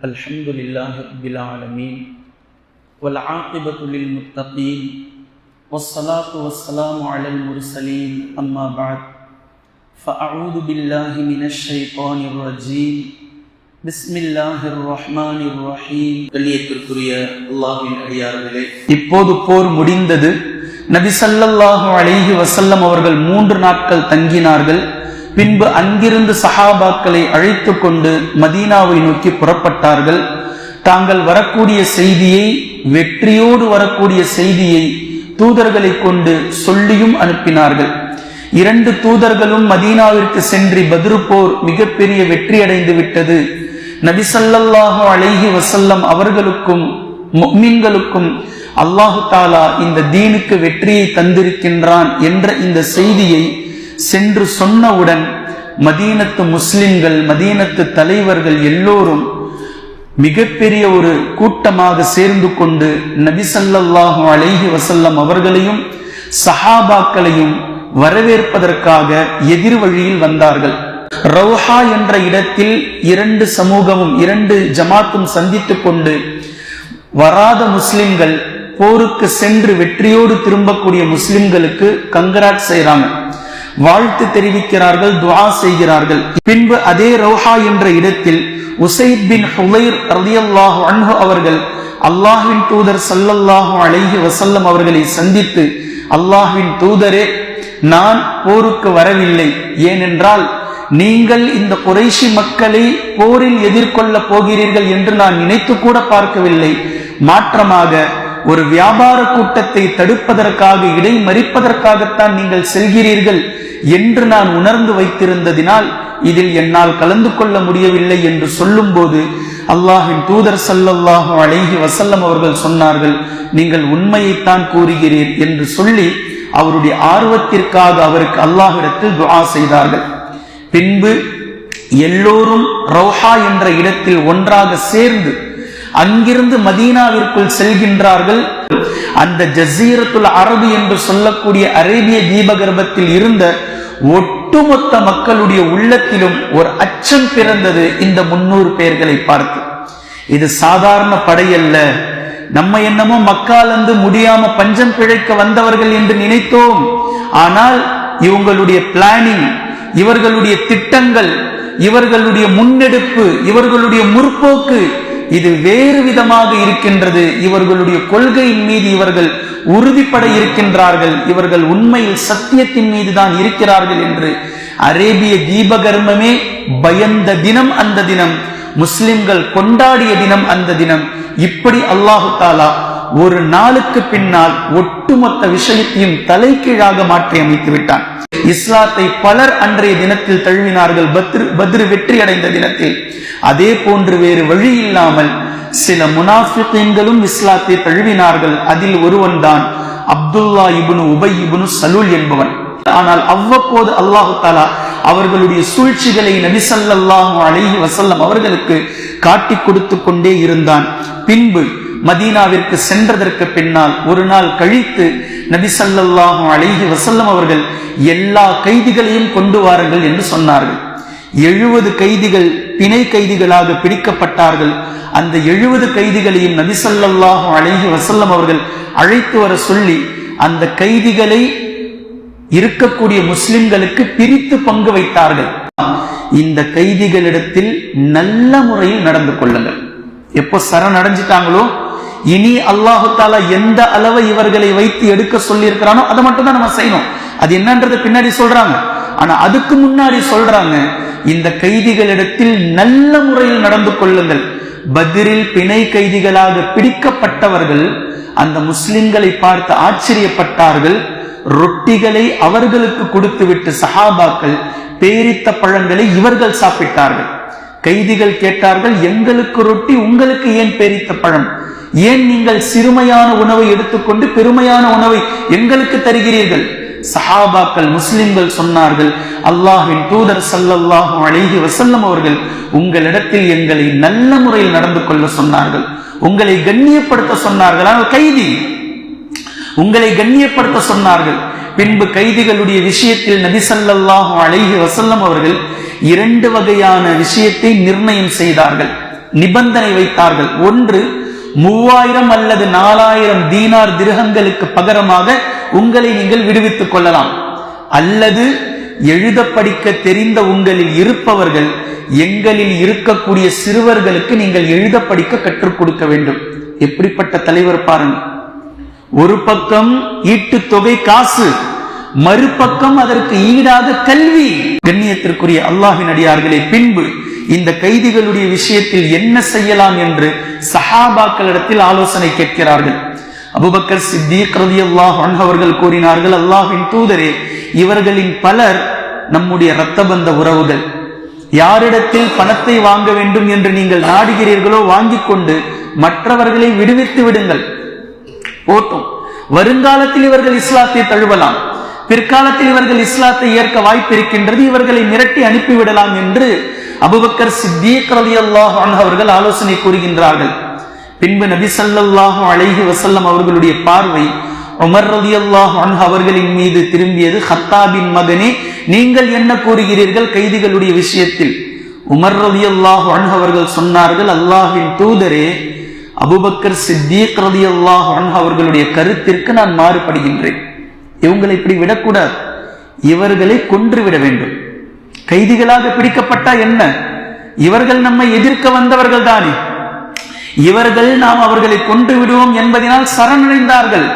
الحمد لله رب العالمين والعاقبة للمتقين والصلاة والسلام على المرسلين أما بعد فأعوذ بالله من الشيطان الرجيم بسم الله الرحمن الرحيم கண்ணியத்திற்குரிய அல்லாஹ்வின் அடியார்களே இப்போது போர் முடிந்தது நபி ஸல்லல்லாஹு அலைஹி வஸல்லம் அவர்கள் மூன்று நாட்கள் தங்கினார்கள் பின்பு அங்கிருந்து சஹாபாக்களை அழைத்து கொண்டு மதீனாவை நோக்கி புறப்பட்டார்கள். தாங்கள் வரக்கூடிய செய்தியை வெற்றியோடு வரக்கூடிய செய்தியை தூதர்களை கொண்டு சொல்லியும் அனுப்பினார்கள். இரண்டு தூதர்களும் மதீனாவிற்கு சென்று பதிரு போர் மிகப்பெரிய வெற்றி அடைந்து விட்டது. நபிசல்லாஹு அழகி வசல்லம் அவர்களுக்கும் முக்மின்களுக்கும் அல்லாஹு தாலா இந்த தீனுக்கு வெற்றியை தந்திருக்கின்றான் என்ற இந்த செய்தியை சென்று சொன்னவுடன் மதீனத்து முஸ்லிம்கள் மதீனத்து தலைவர்கள் எல்லோரும் மிகப்பெரிய ஒரு கூட்டமாக சேர்ந்து கொண்டு நபிசல்லாஹு அலைஹி வசல்லம் அவர்களையும் சஹாபாக்களையும் வரவேற்பதற்காக எதிர் வழியில் வந்தார்கள். ரவுஹா என்ற இடத்தில் இரண்டு சமூகமும் இரண்டு ஜமாத்தும் சந்தித்துக் கொண்டு வராத முஸ்லிம்கள் போருக்கு சென்று வெற்றியோடு திரும்பக்கூடிய முஸ்லிம்களுக்கு கங்கராட் செய்கிறாங்க வாழ்த்து தெரிவிக்கிறார்கள் துவா செய்கிறார்கள். பின்பு அதே ரவுஹா என்ற இடத்தில் உசைத் பின் ஹுலைர் ரலியல்லாஹு அன்ஹு அவர்கள் அல்லாஹின் தூதர் சல்லல்லாஹு அலைஹி வசல்லம் அவர்களை சந்தித்து அல்லாஹின் தூதரே நான் போருக்கு வரவில்லை. ஏனென்றால் நீங்கள் இந்த குறைஷி மக்களை போரில் எதிர்கொள்ள போகிறீர்கள் என்று நான் நினைத்து கூட பார்க்கவில்லை. மாற்றமாக ஒரு வியாபார கூட்டத்தை தடுப்பதற்காக இடை மறிப்பதற்காகத்தான் நீங்கள் செல்கிறீர்கள் என்று நான் உணர்ந்து வைத்திருந்ததினால் இதில் என்னால் கலந்து கொள்ள முடியவில்லை என்று சொல்லும் போது அல்லாஹின் தூதர் சல்லல்லாஹு அழகி வசல்லம் அவர்கள் சொன்னார்கள் நீங்கள் உண்மையைத்தான் கூறுகிறீர் என்று சொல்லி அவருடைய ஆர்வத்திற்காக அவருக்கு அல்லாஹிடத்தில் துவா செய்தார்கள். பின்பு எல்லோரும் ரௌஹா என்ற இடத்தில் ஒன்றாக சேர்ந்து அங்கிருந்து மதீனாவிற்குள் செல்கின்றார்கள். அந்த ஜசீரத்துல் அரபு என்று சொல்லக்கூடிய அரேபிய தீபகர்பத்தில் இருந்த ஒட்டுமொத்த மக்களுடைய உள்ளத்திலும் ஒரு அச்சம் பிறந்தது இந்த முன்னூறு பேர்களை பார்த்து. இது சாதாரண படையல்ல நம்ம என்னமோ மக்காலந்து முடியாம பஞ்சம் பிழைக்க வந்தவர்கள் என்று நினைத்தோம். ஆனால் இவங்களுடைய பிளானிங் இவர்களுடைய திட்டங்கள் இவர்களுடைய முன்னெடுப்பு இவர்களுடைய முற்போக்கு இது வேறு விதமாக இருக்கின்றது. இவர்களுடைய கொள்கையின் மீது இவர்கள் உறுதிப்பட இருக்கின்றார்கள். இவர்கள் உண்மையில் சத்தியத்தின் மீது தான் இருக்கிறார்கள் என்று. அரேபிய தீபகர்மமே பயந்த தினம் அந்த தினம். முஸ்லிம்கள் கொண்டாடிய தினம் அந்த தினம். இப்படி அல்லாஹு தாலா ஒரு நாளுக்கு பின்னால் ஒட்டுமொத்த விஷயத்தையும் தலைகீழாக மாற்றி அமைத்து விட்டான். இஸ்லாத்தை பலர் அன்றைய தினத்தில் தழுவினார்கள். பத்ரு பத்ரு வெற்றி அடைந்த தினத்தில். அதே போன்று வேறு வழி இல்லாமல் சில முனாஃபிகளும் இஸ்லாத்தை தழுவினார்கள். அதில் ஒருவன் தான் அப்துல்லா இபுனு உபை இபுனு சலூல் என்பவன். ஆனால் அவ்வப்போது அல்லாஹு தாலா அவர்களுடைய சூழ்ச்சிகளை நபிசல்லாஹு அலைஹி வசல்லம் அவர்களுக்கு காட்டி கொடுத்து கொண்டே இருந்தான். பின்பு மதீனாவிற்கு சென்றதற்கு பின்னால் ஒரு நாள் கழித்து நபிசல்லாஹும் அழகி வசல்லம் அவர்கள் எல்லா கைதிகளையும் கொண்டு வாருங்கள் என்று சொன்னார்கள். எழுபது கைதிகள் பிணை கைதிகளாக பிடிக்கப்பட்டார்கள். அந்த எழுபது கைதிகளையும் நபிசல்லாஹும் அழகி வசல்லம் அவர்கள் அழைத்து வர சொல்லி அந்த கைதிகளை இருக்கக்கூடிய முஸ்லிம்களுக்கு பிரித்து பங்கு வைத்தார்கள். இந்த கைதிகளிடத்தில் நல்ல முறையில் நடந்து கொள்ளுங்கள். எப்போ சரண் அடைஞ்சிட்டாங்களோ இனி அல்லாஹு தாலா எந்த அளவை இவர்களை வைத்து எடுக்க சொல்லி இருக்கிறானோ அதை மட்டும் தான் நம்ம செய்யணும். அது என்னன்றது பின்னாடி சொல்றாங்க. ஆனா அதுக்கு முன்னாடி சொல்றாங்க இந்த கைதிகளிடத்தில் நல்ல முறையில் நடந்து கொள்ளுங்கள். பதிரில் பிணை கைதிகளாக பிடிக்கப்பட்டவர்கள் அந்த முஸ்லிம்களை பார்த்து ஆச்சரியப்பட்டார்கள். ரொட்டிகளை அவர்களுக்கு கொடுத்துவிட்டு சஹாபாக்கள் பேரித்த பழங்களை இவர்கள் சாப்பிட்டார்கள். கைதிகள் கேட்டார்கள் எங்களுக்கு ரொட்டி உங்களுக்கு ஏன் பேரித்த பழம்? ஏன் நீங்கள் சிறுமையான உணவை எடுத்துக்கொண்டு பெருமையான உணவை எங்களுக்கு தருகிறீர்கள்? சஹாபாக்கள் முஸ்லிம்கள் சொன்னார்கள் அல்லாஹின் தூதர் சல்லல்லாஹு அழகி வசல்லம் அவர்கள் உங்களிடத்தில் எங்களை நல்ல முறையில் நடந்து கொள்ள சொன்னார்கள். உங்களை கண்ணியப்படுத்த சொன்னார்கள். ஆனால் கைதி உங்களை கண்ணியப்படுத்த சொன்னார்கள். பின்பு கைதிகளுடைய விஷயத்தில் நபிசல்லாஹு அழகி வசல்லம் அவர்கள் இரண்டு வகையான விஷயத்தை நிர்ணயம் செய்தார்கள். நிபந்தனை வைத்தார்கள். ஒன்று மூவாயிரம் அல்லது நாலாயிரம் தீனார் திருகங்களுக்கு பகரமாக உங்களை நீங்கள் விடுவித்துக் கொள்ளலாம். அல்லது எழுத படிக்க தெரிந்த உங்களில் இருப்பவர்கள் எங்களில் இருக்கக்கூடிய சிறுவர்களுக்கு நீங்கள் எழுத படிக்க கற்றுக் கொடுக்க வேண்டும். எப்படிப்பட்ட தலைவர் பாருங்க. ஒரு பக்கம் ஈட்டு தொகை காசு மறுபக்கம் அதற்கு ஈடாக கல்வி. கண்ணியத்திற்குரிய அல்லாஹின் அடியார்களே பின்பு இந்த கைதிகளுடைய விஷயத்தில் என்ன செய்யலாம் என்று சஹாபாக்களிடத்தில் ஆலோசனை கேட்கிறார்கள். அபுபக்கர் சித்திக் ரலியல்லாஹு அல்லாஹ் அவர்கள் கூறினார்கள் அல்லாஹின் தூதரே இவர்களின் பலர் நம்முடைய இரத்த பந்த உறவுகள். யாரிடத்தில் பணத்தை வாங்க வேண்டும் என்று நீங்கள் நாடுகிறீர்களோ வாங்கிக் கொண்டு மற்றவர்களை விடுவித்து விடுங்கள். போட்டும். வருங்காலத்தில் இவர்கள் இஸ்லாத்தை தழுவலாம். பிற்காலத்தில் இவர்கள் இஸ்லாத்தை ஏற்க வாய்ப்பு இருக்கின்றது இவர்களை மிரட்டி அனுப்பிவிடலாம் என்று அபுபக்கர் சித்தீக் ரலி அல்லாஹான் அவர்கள் ஆலோசனை கூறுகின்றார்கள். பின்பு நபி ஸல்லல்லாஹு அலைஹி வசல்லம் அவர்களுடைய பார்வை உமர் ரலியல்லாஹு அல்லாஹான் அவர்களின் மீது திரும்பியது. ஹத்தாபின் மகனே நீங்கள் என்ன கூறுகிறீர்கள் கைதிகளுடைய விஷயத்தில்? உமர் ரலியல்லாஹு அல்லாஹான் அவர்கள் சொன்னார்கள் அல்லாஹின் தூதரே அபுபக்கர் சித்தீக் ரலியல்லாஹு அல்லாஹான் அவர்களுடைய கருத்திற்கு நான் மாறுபடுகின்றேன். இவங்களை இப்படி விடக்கூடாது. இவர்களை கொன்று விட வேண்டும். கைதிகளாக பிடிக்கப்பட்டா என்ன? இவர்கள் நம்மை எதிர்க்க வந்தவர்கள் தானே. இவர்கள் நாம் அவர்களை கொன்று விடுவோம் என்பதனால் சரணடைந்தார்கள்.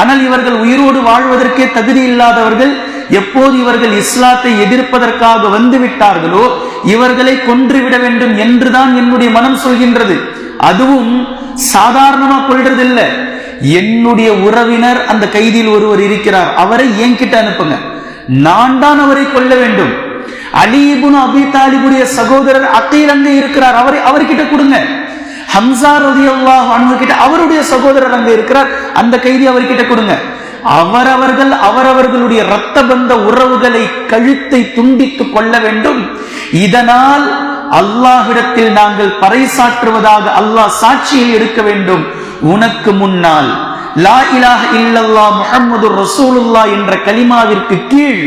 ஆனால் இவர்கள் உயிரோடு வாழ்வதற்கே தகுதி இல்லாதவர்கள் எப்போது இவர்கள் இஸ்லாத்தை எதிர்ப்பதற்காக வந்து விட்டார்களோ இவர்களை கொன்றுவிட வேண்டும் என்றுதான் என்னுடைய மனம் சொல்கின்றது. அதுவும் சாதாரணமா கொள்றதில்ல. என்னுடைய உறவினர் அந்த கைதியில் ஒருவர் இருக்கிறார். அவரை என்கிட்ட அனுப்புங்க. நான் தான் அவரை கொல்ல வேண்டும். அலிபுன் அபி தாலிபுடைய சகோதரர் அக்கீல் அங்கே இருக்கிறார். அவரை அவர்கிட்ட கொடுங்க. ஹம்சா ரதி அல்லாஹ் கிட்ட அவருடைய சகோதரர் அங்க இருக்கிறார். அந்த கைதி அவர்கிட்ட கொடுங்க. அவரவர்கள் அவரவர்களுடைய இரத்த பந்த உறவுகளை கழுத்தை துண்டித்துக் கொள்ள வேண்டும். இதனால் அல்லாஹிடத்தில் நாங்கள் பறைசாற்றுவதாக அல்லாஹ் சாட்சியை எடுக்க வேண்டும். உனக்கு முன்னால் லா இலாஹ இல்லல்லா முகமது ரசூலுல்லா என்ற கலிமாவிற்கு கீழ்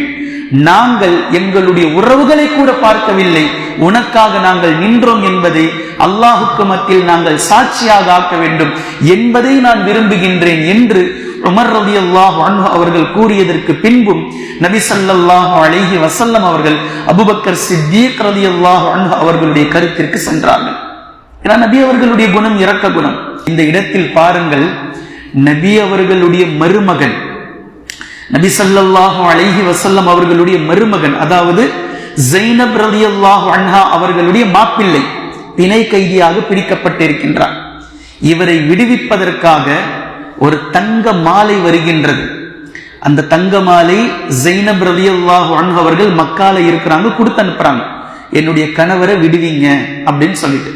நாங்கள் எங்களுடைய உறவுகளை கூட பார்க்கவில்லை. உனக்காக நாங்கள் நின்றோம் என்பதை அல்லாஹுக்கு மத்தியில் நாங்கள் சாட்சியாக ஆக்க வேண்டும் என்பதை நான் விரும்புகின்றேன் என்று உமர் ரவி அல்லாஹ் அவர்கள் கூறியதற்கு பின்பும் நபி சல்லாஹ் அழகி வசல்லம் அவர்கள் அபுபக்கர் சித்தீக் ரதி அல்லாஹ் அவர்களுடைய கருத்திற்கு சென்றார்கள். ஏன்னா நபி அவர்களுடைய குணம் இறக்க குணம். இந்த இடத்தில் பாருங்கள் நபி அவர்களுடைய மருமகன் நபி சல்லாஹு அலஹி வசல்லம் அவர்களுடைய மருமகன் அதாவது ஜைனப் ரலியல்லாஹு அன்ஹா அவர்களுடைய மாப்பிள்ளை பிணை கைதியாக பிடிக்கப்பட்டிருக்கின்றார். இவரை விடுவிப்பதற்காக ஒரு தங்க மாலை வருகின்றது. அந்த தங்க மாலை ஜைனப் ரலியல்லாஹு அன்ஹா அவர்கள் மக்கால இருக்கிறாங்க கொடுத்து அனுப்புறாங்க என்னுடைய கணவரை விடுவீங்க அப்படின்னு சொல்லிட்டு.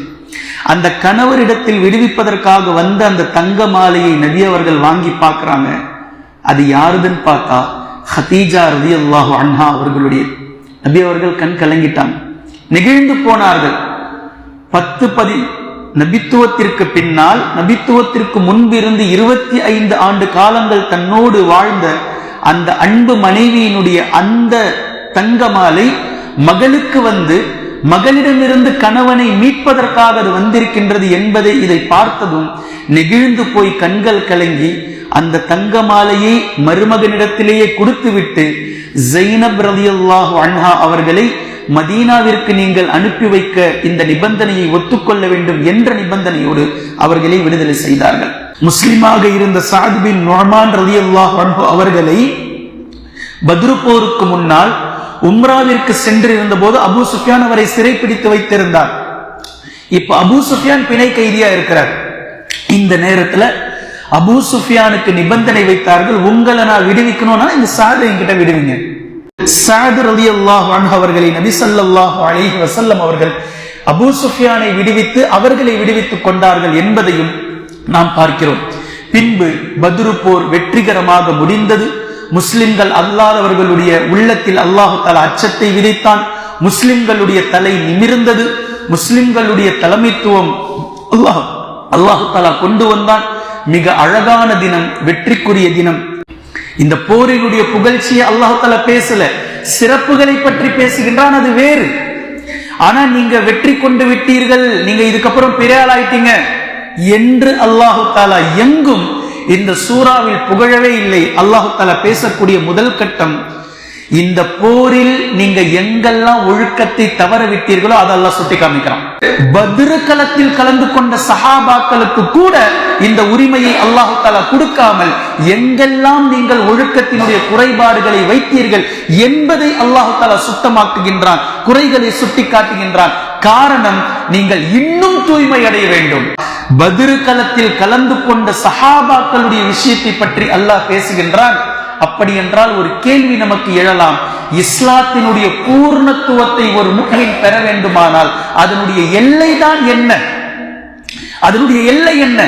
அந்த கணவரிடத்தில் விடுவிப்பதற்காக வந்த அந்த தங்க மாலையை நபி அவர்கள் வாங்கி பார்க்கறாங்க. அது யாருதுன்னு பார்த்தா ஹதீஜா ரதி அல்லாஹு அண்ணா அவர்களுடைய. நபி அவர்கள் கண் கலங்கிட்டாங்க. நெகிழ்ந்து போனார்கள். பத்து பதி நபித்துவத்திற்கு பின்னால் நபித்துவத்திற்கு முன்பிருந்து இருபத்தி ஐந்து ஆண்டு காலங்கள் தன்னோடு வாழ்ந்த அந்த அன்பு மனைவியினுடைய அந்த தங்க மாலை மகளுக்கு வந்து மகளிடமிருந்து கணவனை மீட்பதற்காக அது வந்திருக்கின்றது என்பதை இதை பார்த்ததும் நெகிழ்ந்து போய் கண்கள் கலங்கி அந்த தங்க மாலையை மருமகனிடத்திலேயே கொடுத்துவிட்டு ஜெயினப் ரலியல்லாஹு அன்ஹா அவர்களை மதீனாவிற்கு நீங்கள் அனுப்பி வைக்க இந்த நிபந்தனையை ஒத்துக்கொள்ள வேண்டும் என்ற நிபந்தனையோடு அவர்களை விடுதலை செய்தார்கள். முஸ்லிமாக இருந்த சாத் பின் ரலியல்லாஹு அன்ஹு அவர்களை பத்ரு போருக்கு முன்னால் உம்ராவிற்கு சென்றிருந்த போது அபு சுஃபியான் அவரை சிறைப்பிடித்து வைத்திருந்தார். இப்ப அபு சுஃபியான் பிணை கைதியா இருக்கிறார். இந்த நேரத்துல அபு சுஃபியானுக்கு நிபந்தனை வைத்தார்கள் உங்களை நான் விடுவிக்கணும்னா இந்த சாது என்கிட்ட விடுவீங்க. சாது ரதி அல்லாஹ் அவர்களை நபி சல்லாஹ் அலிஹி வசல்லம் அவர்கள் அபு சுஃபியானை விடுவித்து அவர்களை விடுவித்துக் கொண்டார்கள் என்பதையும் நாம் பார்க்கிறோம். பின்பு பத்ரு போர் வெற்றிகரமாக முடிந்தது. முஸ்லிம்கள் அல்லாதவர்களுடைய உள்ளத்தில் அல்லாஹு தால அச்சத்தை விதைத்தான். முஸ்லிம்களுடைய தலை நிமிர்ந்தது. முஸ்லிம்களுடைய தலைமைத்துவம் அல்லாஹ் அல்லாஹு தாலா கொண்டு வந்தான். மிக அழகான தினம் வெற்றிக்குரிய தினம். இந்த போரினுடைய புகழ்ச்சியை அல்லாஹு தஆலா பேசல. சிறப்புகளை பற்றி பேசுகின்றான் அது வேறு. ஆனா நீங்க வெற்றி கொண்டு விட்டீர்கள். நீங்க இதுக்கப்புறம் பெரிய ஆளாயிட்டீங்க ஆயிட்டீங்க என்று அல்லாஹு தாலா எங்கும் இந்த சூறாவில் புகழவே இல்லை. அல்லாஹு தலா பேசக்கூடிய முதல் கட்டம் இந்த போரில் நீங்க எங்கெல்லாம் ஒழுக்கத்தை தவற விட்டீர்களோ அதெல்லாம் சுட்டி காமிக்கிறான். பத்ரு களத்தில் கலந்து கொண்ட சஹாபாக்களுக்கு கூட இந்த உரிமையை அல்லாஹு தாலா கொடுக்காமல் எங்கெல்லாம் நீங்கள் ஒழுக்கத்தினுடைய குறைபாடுகளை வைத்தீர்கள் என்பதை அல்லாஹு தாலா சுத்தமாக்குகின்றான் குறைகளை சுட்டி காட்டுகின்றான் காரணம் நீங்கள் இன்னும் தூய்மை அடைய வேண்டும். பதிரு களத்தில் கலந்து கொண்ட சஹாபாக்களுடைய விஷயத்தை பற்றி அல்லாஹ் பேசுகின்றான். அப்படி என்றால் ஒரு கேள்வி நமக்கு எழலாம். இஸ்லாத்தினுடைய பூர்ணத்துவத்தை ஒரு முகையில் பெற வேண்டுமானால் அதனுடைய எல்லை தான் என்ன? அதனுடைய எல்லை என்ன?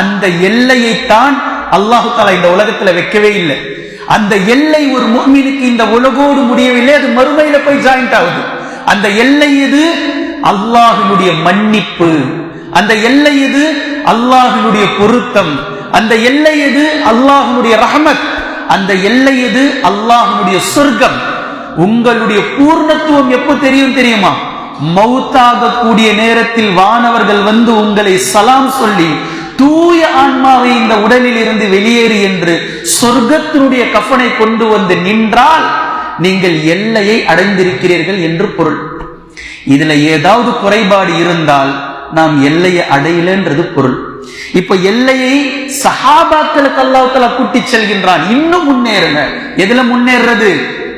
அந்த எல்லையை தான் அல்லாஹு தாலா இந்த உலகத்துல வைக்கவே இல்லை. அந்த எல்லை ஒரு முக்மினுக்கு இந்த உலகோடு முடியவில்லை அது மறுமையில போய் ஜாயிண்ட் ஆகுது. அந்த எல்லை எது? அல்லாஹினுடைய மன்னிப்பு. அந்த எல்லை எது? அல்லாஹினுடைய பொருத்தம். அந்த எல்லை எது? அல்லாஹினுடைய ரஹமத். அந்த எல்லை எது? அல்லாஹினுடைய சொர்க்கம். உங்களுடைய பூர்ணத்துவம் எப்போ தெரியும் தெரியுமா? மௌத்தாக கூடிய நேரத்தில் வானவர்கள் வந்து உங்களை சலாம் சொல்லி தூய ஆன்மாவை இந்த உடலில் இருந்து வெளியேறு என்று சொர்க்கத்தினுடைய கஃனை கொண்டு வந்து நின்றால் நீங்கள் எல்லையை அடைந்திருக்கிறீர்கள் என்று பொருள். இதுல ஏதாவது குறைபாடு இருந்தால் நாம் எல்லையை அடையலன்றது பொருள். இப்ப எல்லையை சஹாபாக்களுக்கு அல்லாஹால கூட்டி செல்கின்றான். இன்னும் முன்னேறுங்க. எதுல முன்னேறது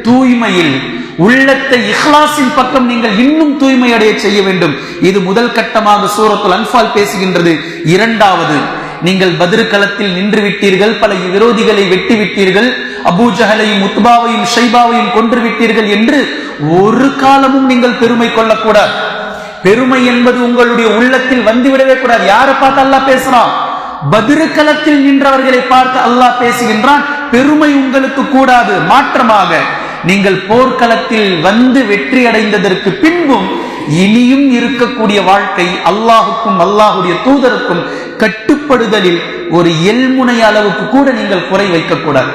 தூய்மையில். உள்ளத்தை இஹ்லாசின் பக்கம் நீங்கள் இன்னும் தூய்மை அடைய செய்ய வேண்டும். இது முதல் கட்டமாக சூரத்துல் அன்பால் பேசுகின்றது. இரண்டாவது நீங்கள் பதிரு களத்தில் நின்று விட்டீர்கள் பல விரோதிகளை வெட்டி விட்டீர்கள் அபூஜகலையும் உத்பாவையும் ஷைபாவையும் கொன்று விட்டீர்கள் என்று ஒரு காலமும் நீங்கள் பெருமை கொள்ளக்கூடாது. பெருமை என்பது உங்களுடைய உள்ளத்தில் வந்துவிடவே கூடாது. யாரை பார்த்து அல்லாஹ் பேசுறான்? பதிருக்களத்தில் நின்றவர்களை பார்த்து அல்லாஹ் பேசுகின்றான். பெருமை உங்களுக்கு கூடாது. மாற்றமாக நீங்கள் போர்க்களத்தில் வந்து வெற்றி அடைந்ததற்கு பின்பும் இனியும் இருக்கக்கூடிய வாழ்க்கை அல்லாஹுக்கும் அல்லாஹுடைய தூதருக்கும் கட்டுப்படுதலில் ஒரு எல்முனை அளவுக்கு கூட நீங்கள் குறை வைக்கக்கூடாது.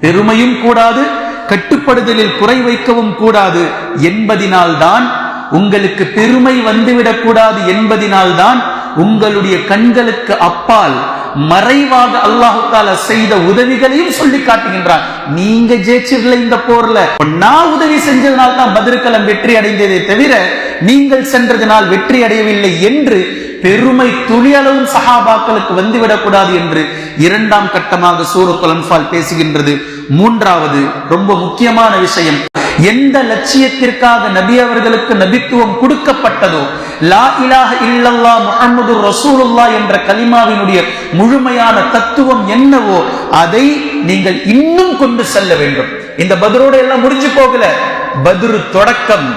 பெருமையும் கூடாது கட்டுப்படுதலில் குறை வைக்கவும் கூடாது என்பதினால்தான் உங்களுக்கு பெருமை வந்துவிடக் கூடாது என்பதினால்தான் உங்களுடைய கண்களுக்கு அப்பால் மறைவாக அல்லாஹு செய்த உதவிகளையும் சொல்லி காட்டுகின்றான். நீங்க ஜெயிச்சிடல இந்த போர்ல. நான் உதவி செஞ்சதுனால தான் பதிர்களம் வெற்றி அடைந்ததை தவிர நீங்கள் சென்றதனால் வெற்றி அடையவில்லை என்று பெருமை துளியளவும் சஹாபாக்களுக்கு வந்துவிடக் கூடாது என்று இரண்டாம் கட்டமாக சூரத்துல் அன்பால் பேசுகின்றது. மூன்றாவது ரொம்ப முக்கியமான விஷயம். எந்த லட்சியத்திற்காக நபி அவர்களுக்கு நபித்துவம் கொடுக்கப்பட்டதோ லா இலாஹ இல்லல்லா முகமது ரசூலுல்லா என்ற கலிமாவினுடைய முழுமையான தத்துவம் என்னவோ அதை நீங்கள் இன்னும் கொண்டு செல்ல வேண்டும். இந்த பதிரோட எல்லாம் முடிஞ்சு போகல. பதிரு தொடக்கம்.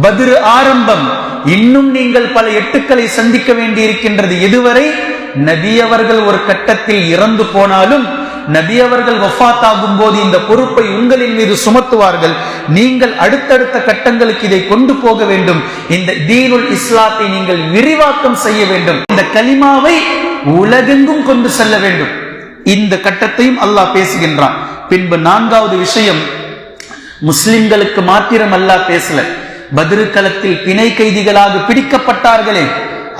பதிரு ஆரம்பம். இன்னும் நீங்கள் பல எட்டுக்களை சந்திக்க வேண்டி இருக்கின்றது இதுவரை நபி அவர்கள் ஒரு கட்டத்தில் இறந்து போனாலும் நபி அவர்கள் வஃத் ஆகும் போது இந்த பொறுப்பை உங்களின் மீது சுமத்துவார்கள். நீங்கள் அடுத்தடுத்த கட்டங்களுக்கு இதை கொண்டு போக வேண்டும். இந்த தீனுல் இஸ்லாத்தை நீங்கள் விரிவாக்கம் செய்ய வேண்டும். இந்த கலிமாவை உலகெங்கும் கொண்டு செல்ல வேண்டும். இந்த கட்டத்தையும் அல்லாஹ் பேசுகின்றான். பின்பு நான்காவது விஷயம் முஸ்லிம்களுக்கு மாத்திரம் அல்லாஹ் பேசல. பதிருக்களத்தில் பிணை கைதிகளாக பிடிக்கப்பட்டார்களே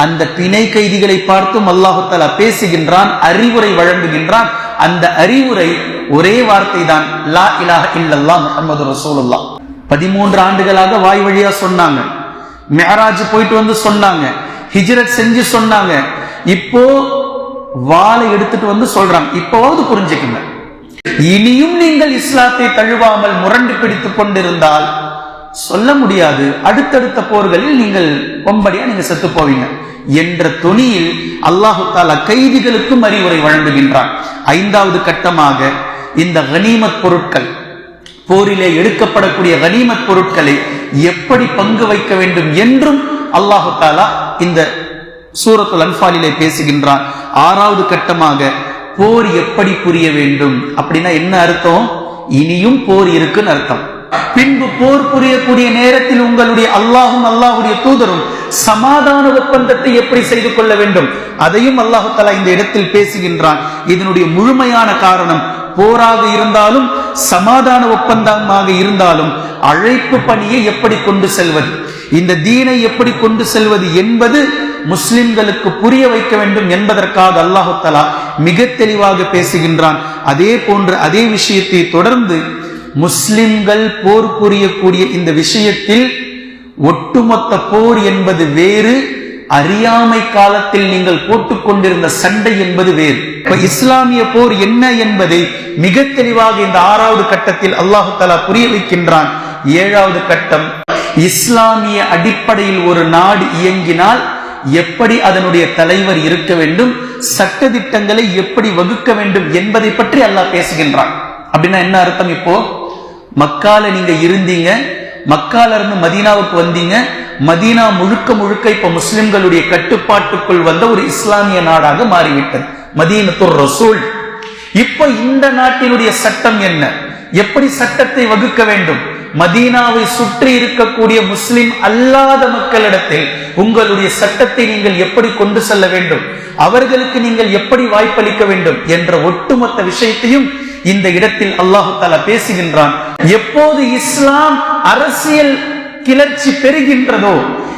அந்த பிணை கைதிகளை பார்த்தும் அல்லாஹு தலா பேசுகின்றான் அறிவுரை வழங்குகின்றான் அந்த அறிவுரை ஒரே வார்த்தை தான் லா இலாக இல்லல்லா முகமது ரசூலுல்லா பதிமூன்று ஆண்டுகளாக வாய் வழியா சொன்னாங்க. மெஹராஜ் போயிட்டு வந்து சொன்னாங்க. ஹிஜ்ரத் செஞ்சு சொன்னாங்க. இப்போ வாளை எடுத்துட்டு வந்து சொல்றாங்க. இப்போவாவது புரிஞ்சுக்குங்க. இனியும் நீங்கள் இஸ்லாத்தை தழுவாமல் முரண்டு பிடித்துக் கொண்டிருந்தால் சொல்ல முடியாது. அடுத்தடுத்த போர்களில் நீங்கள் கொம்படியா நீங்க செத்து போவீங்க. என்ற துணியில் அல்லாஹு தாலா கைதிகளுக்கும் அறிவுரை வழங்குகின்றான். ஐந்தாவது கட்டமாக இந்த கனிமத் பொருட்கள் போரிலே எடுக்கப்படக்கூடிய கனிமத் பொருட்களை எப்படி பங்கு வைக்க வேண்டும் என்றும் அல்லாஹு தாலா இந்த சூரத்துல் அன்பாலிலே பேசுகின்றான். ஆறாவது கட்டமாக போர் எப்படி புரிய வேண்டும் அப்படின்னா என்ன அர்த்தம்? இனியும் போர் இருக்குன்னு அர்த்தம். பின்பு போர் புரியக்கூடிய நேரத்தில் உங்களுடைய அல்லாஹும் அல்லாஹுடைய தூதரும் சமாதான ஒப்பந்தத்தை எப்படி செய்து கொள்ள வேண்டும்? அதையும் அல்லாஹு தலா இந்த இடத்தில் பேசுகின்றான். இதனுடைய முழுமையான காரணம் போராக இருந்தாலும் சமாதான ஒப்பந்தமாக இருந்தாலும் அழைப்பு பணியை எப்படி கொண்டு செல்வது? இந்த தீனை எப்படி கொண்டு செல்வது என்பது முஸ்லிம்களுக்கு புரிய வைக்க வேண்டும் என்பதற்காக அல்லாஹு தலா மிக தெளிவாக பேசுகின்றான். அதே போன்று அதே விஷயத்தை தொடர்ந்து முஸ்லிம்கள் போர் புரியக்கூடிய இந்த விஷயத்தில் ஒட்டுமொத்த போர் என்பது வேறு அறியாமை காலத்தில் நீங்கள் போட்டுக் கொண்டிருந்த சண்டை என்பது வேறு. இப்ப இஸ்லாமிய போர் என்ன என்பதை மிக தெளிவாக இந்த ஆறாவது கட்டத்தில் அல்லாஹு தலா புரிய வைக்கின்றான். ஏழாவது கட்டம் இஸ்லாமிய அடிப்படையில் ஒரு நாடு இயங்கினால் எப்படி அதனுடைய தலைவர் இருக்க வேண்டும் சட்ட திட்டங்களை எப்படி வகுக்க வேண்டும் என்பதை பற்றி அல்லாஹ் பேசுகின்றான். அப்படின்னா என்ன அர்த்தம் இப்போ? மக்கால நீங்க இருந்தீங்க மக்கால இருந்து மதீனாவுக்கு வந்தீங்க மதீனா முழுக்க முழுக்க இப்ப முஸ்லிம்களுடைய கட்டுப்பாட்டுக்குள் வந்த ஒரு இஸ்லாமிய நாடாக மாறிவிட்டது. மதீனத்துர் ரசூல். இப்ப இந்த நாட்டினுடைய சட்டம் என்ன? எப்படி சட்டத்தை வகுக்க வேண்டும்? மதீனாவை சுற்றி இருக்கக்கூடிய முஸ்லிம் அல்லாத மக்களிடத்தில் உங்களுடைய சட்டத்தை நீங்கள் எப்படி கொண்டு செல்ல வேண்டும்? அவர்களுக்கு நீங்கள் எப்படி வாய்ப்பளிக்க வேண்டும்? என்ற ஒட்டுமொத்த விஷயத்தையும் இந்த இடத்தில் அல்லாஹு தாலா பேசுகின்றான். எப்போது இஸ்லாம் அரசியல் கிளர்ச்சி பெறுகின்றதோ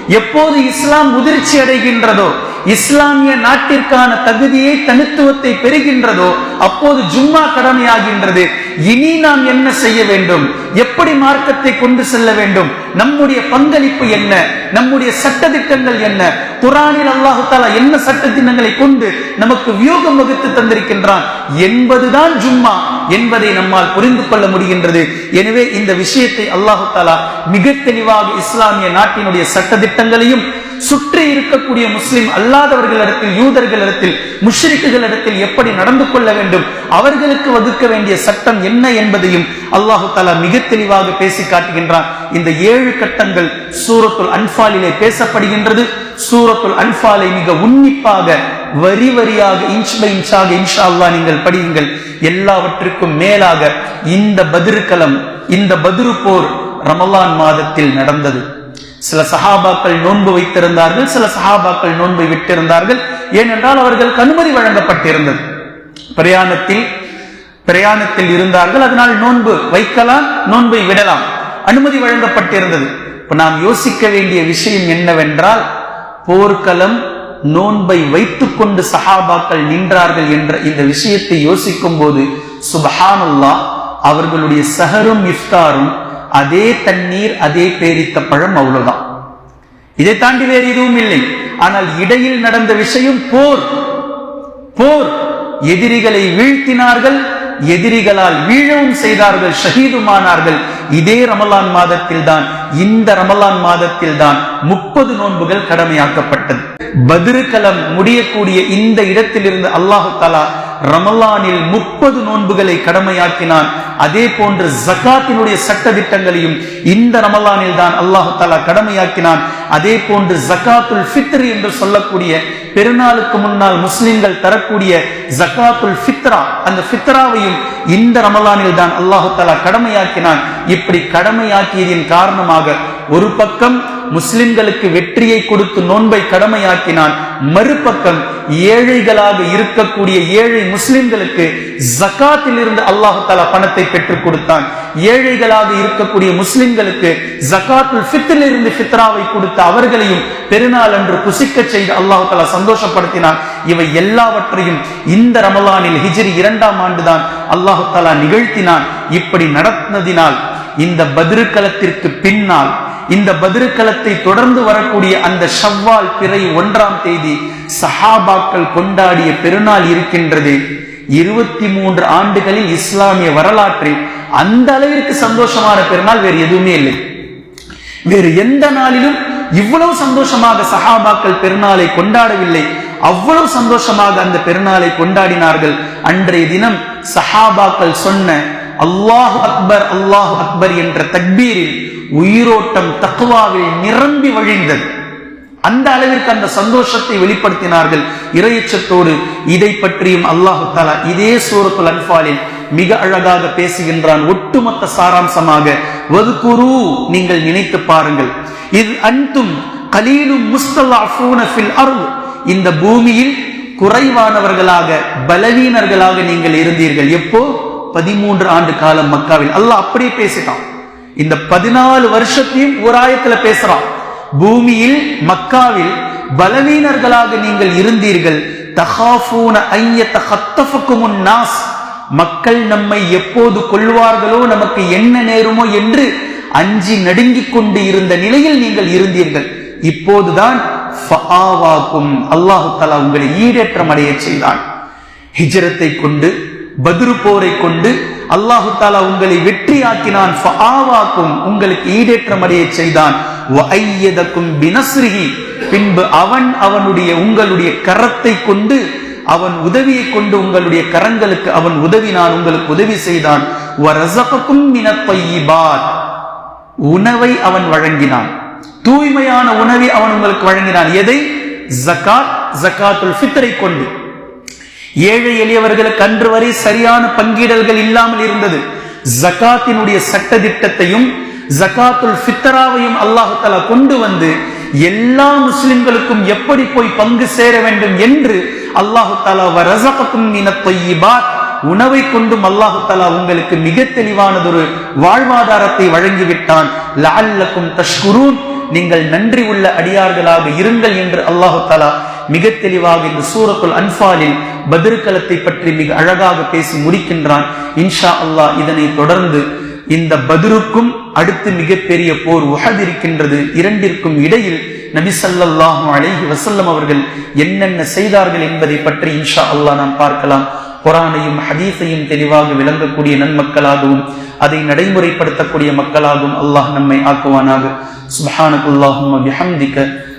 எப்போது இஸ்லாம் முதிர்ச்சி அடைகின்றதோ இஸ்லாமிய நாட்டிற்கான தகுதியை தனித்துவத்தை பெறுகின்றதோ அப்போது ஜும்மா கடமையாகின்றது. இனி நாம் என்ன செய்ய வேண்டும்? எப்படி மார்க்கத்தை கொண்டு செல்ல வேண்டும்? நம்முடைய பங்களிப்பு என்ன? நம்முடைய சட்டத்திட்டங்கள் என்ன? குரானில் அல்லாஹு தாலா என்ன சட்டத்திட்டங்களை கொண்டு நமக்கு வியூகம் வகுத்து தந்திருக்கின்றான்? என்பதுதான் ஜும்மா. என்பதை நம்மால் புரிந்து கொள்ள முடிகின்றது. எனவே இந்த விஷயத்தை அல்லாஹு தாலா மிக தெளிவாக இஸ்லாமிய நாட்டினுடைய சட்டத்திட்டங்களையும் சுற்றி இருக்கக்கூடிய முஸ்லிம் அல்லாதவர்களிடத்தில் யூதர்களிடத்தில் முஷ்ரிக்குகளிடத்தில் எப்படி நடந்து கொள்ள வேண்டும் அவர்களுக்கு வகுக்க வேண்டிய சட்டம் என்ன என்பதையும் அல்லாஹு தாலா மிக தெளிவாக பேசி காட்டுகின்றான். இந்த ஏழு கட்டங்கள் சூரத்துல் அன்பாலிலே பேசப்படுகின்றது. சூரத்துல் அன்பாலை மிக உன்னிப்பாக வரி வரியாக இன்ச் பை இன்ச்சாக இன்ஷா அல்லாஹ் நீங்கள் படியுங்கள். எல்லாவற்றிற்கும் மேலாக இந்த பதிருக்கலம் இந்த பதிரு போர் ரமலான் மாதத்தில் நடந்தது. சில சஹாபாக்கள் நோன்பு வைத்திருந்தார்கள் சில சஹாபாக்கள் நோன்பை விட்டிருந்தார்கள். ஏனென்றால் அவர்களுக்கு அனுமதி வழங்கப்பட்டிருந்தது. பிரயாணத்தில் பிரயாணத்தில் இருந்தார்கள் அதனால் நோன்பு வைக்கலாம் நோன்பை விடலாம். அனுமதி வழங்கப்பட்டிருந்தது. இப்ப நாம் யோசிக்க வேண்டிய விஷயம் என்னவென்றால் போர்க்களம் நோன்பை வைத்துக் கொண்டு சஹாபாக்கள் நின்றார்கள் என்ற இந்த விஷயத்தை யோசிக்கும் போது சுபஹானுல்லா அவர்களுடைய சஹரும் இஃப்தாரும் அதே தண்ணீர் அதே பேரித்த பழம் அவ்வளவுதான். இதை தாண்டி வேறு எதுவும் இல்லை. ஆனால் இடையில் நடந்த விஷயம் போர். போர். எதிரிகளை வீழ்த்தினார்கள் எதிரிகளால் வீழவும் செய்தார்கள் ஷஹீதுமானார்கள். இதே ரமலான் மாதத்தில் தான் இந்த ரமலான் மாதத்தில் தான் முப்பது நோன்புகள் கடமையாக்கப்பட்டது. பதிருக்கலம் முடியக்கூடிய இந்த இடத்திலிருந்து அல்லாஹு தலா ரமலானில் முப்பது நோன்புகளை கடமையாக்கினான். அதே போன்று ஜக்காத்தினுடைய சட்ட திட்டங்களையும் இந்த ரமலானில் தான் அல்லாஹு தாலா கடமையாக்கினான். அதே போன்று ஜக்காத்துல் ஃபித்ரி என்று சொல்லக்கூடிய பெருநாளுக்கு முன்னால் முஸ்லிம்கள் தரக்கூடிய ஜக்காத்துல் ஃபித்ரா அந்த ஃபித்ராவையும் இந்த ரமலானில் தான் அல்லாஹு தாலா கடமையாக்கினான். இப்படி கடமையாக்கியதின் காரணமாக ஒரு பக்கம் முஸ்லிம்களுக்கு வெற்றியை கொடுத்து நோன்பை கடமையாக்கினான். மறுபக்கம் ஏழைகளாக இருக்கக்கூடிய ஏழை முஸ்லிம்களுக்கு ஜக்காத்தில் இருந்து அல்லாஹாலா பணத்தை பெற்றுக் கொடுத்தான். ஏழைகளாக இருக்கக்கூடிய முஸ்லிம்களுக்கு ஜக்காத்துல் ஃபித்ரில் இருந்து ஃபித்ராவை கொடுத்த அவர்களையும் பெருநாள் அன்று புசிக்க செய்து அல்லாஹு தலா சந்தோஷப்படுத்தினான். இவை எல்லாவற்றையும் இந்த ரமலானில் ஹிஜ்ரி இரண்டாம் ஆண்டுதான் அல்லாஹு தலா நிகழ்த்தினான். இப்படி நடத்தினதினால் இந்த பதிருக்கலத்திற்கு பின்னால் இந்த பதிருக்களத்தை தொடர்ந்து வரக்கூடிய அந்த ஷவ்வால் பிறை ஒன்றாம் தேதி சஹாபாக்கள் கொண்டாடிய பெருநாள் இருக்கின்றது. இருபத்தி மூன்று ஆண்டுகளில் இஸ்லாமிய வரலாற்றில் அந்த அளவிற்கு சந்தோஷமான பெருநாள் வேறு எதுவுமே இல்லை. வேறு எந்த நாளிலும் இவ்வளவு சந்தோஷமாக சஹாபாக்கள் பெருநாளை கொண்டாடவில்லை. அவ்வளவு சந்தோஷமாக அந்த பெருநாளை கொண்டாடினார்கள். அன்றைய தினம் சஹாபாக்கள் சொன்ன அல்லாஹு அக்பர் அல்லாஹு அக்பர் என்ற தக்பீரில் உயிரோட்டம் தக்குவாவில் நிரம்பி வழிந்தது. அந்த அளவிற்கு அந்த சந்தோஷத்தை வெளிப்படுத்தினார்கள். இறையச்சத்தோடு இதை பற்றியும் அல்லாஹு தாலா இதே சூரத்துல் அன்பாலில் மிக அழகாக பேசுகின்றான். ஒட்டுமொத்த சாராம்சமாக வதுகுரு நீங்கள் நினைத்து பாருங்கள். இது அன்தும் கலீலும் முஸ்தல்லாஃபூன அருள் இந்த பூமியில் குறைவானவர்களாக பலவீனர்களாக நீங்கள் இருந்தீர்கள். எப்போ? பதிமூன்று ஆண்டு காலம் மக்காவில். அல்லாஹ் அப்படியே பேசிட்டான். இந்த பதினாலு வருஷத்தையும் ஒரு ஆயத்துல பேசுறான். பூமியில் மக்காவில் பலவீனர்களாக நீங்கள் இருந்தீர்கள். நாஸ். மக்கள் நம்மை எப்போது கொள்வார்களோ நமக்கு என்ன நேருமோ என்று அஞ்சி நடுங்கிக் கொண்டு இருந்த நிலையில் நீங்கள் இருந்தீர்கள். இப்போதுதான் அல்லாஹு தலா உங்களை ஈடேற்றம் அடைய செய்தான். ஹிஜரத்தை கொண்டு பதிரு போரை கொண்டு அல்லாஹு தாலா உங்களை வெற்றியாக்கினான். ஆக்கினான் உங்களுக்கு ஈடேற்றம் அடைய செய்தான். பின்பு அவன் அவனுடைய உங்களுடைய கரத்தை கொண்டு அவன் உதவியை கொண்டு உங்களுடைய கரங்களுக்கு அவன் உதவினான் உங்களுக்கு உதவி செய்தான். உணவை அவன் வழங்கினான். தூய்மையான உணவை அவன் உங்களுக்கு வழங்கினான். எதை? ஜகாத் ஜகாத்துல் ஃபித்ரை கொண்டு. ஏழை எளியவர்களுக்கு அன்று வரை சரியான பங்கீடல்கள் இல்லாமல் இருந்தது. ஜகாத்தினுடைய சட்ட திட்டத்தையும் ஜகாத்துல் பித்தராவையும் அல்லாஹால கொண்டு வந்து எல்லா முஸ்லிம்களுக்கும் எப்படி போய் பங்கு சேர வேண்டும் என்று அல்லாஹு தஆலா உணவை கொண்டும் அல்லாஹு தஆலா உங்களுக்கு மிக தெளிவானதொரு வாழ்வாதாரத்தை வழங்கிவிட்டான். லஅல்லக்கும் தஷ்குரூன் நீங்கள் நன்றி உள்ள அடியார்களாக இருங்கள் என்று அல்லாஹு தலா மிக தெளிவாக இந்த சூரத்துல் அன்பாலில் பதிர்களத்தை பற்றி மிக அழகாக பேசி முடிக்கின்றான். இன்ஷா அல்லாஹ் இதனை தொடர்ந்து இந்த பதிருக்கும் அடுத்து மிகப்பெரிய போர் உஹத் இருக்கின்றது. இரண்டிற்கும் இடையில் நபி அலைஹி அவர்கள் என்னென்ன செய்தார்கள் என்பதை பற்றி இன்ஷா அல்லாஹ் நாம் பார்க்கலாம். குரானையும் ஹதீஸையும் தெளிவாக விளங்கக்கூடிய நன்மக்களாகவும் அதை நடைமுறைப்படுத்தக்கூடிய மக்களாகவும் அல்லாஹ் நம்மை ஆக்குவானாக. சுப்ஹானகுல்லாஹும்ம பிஹம்திக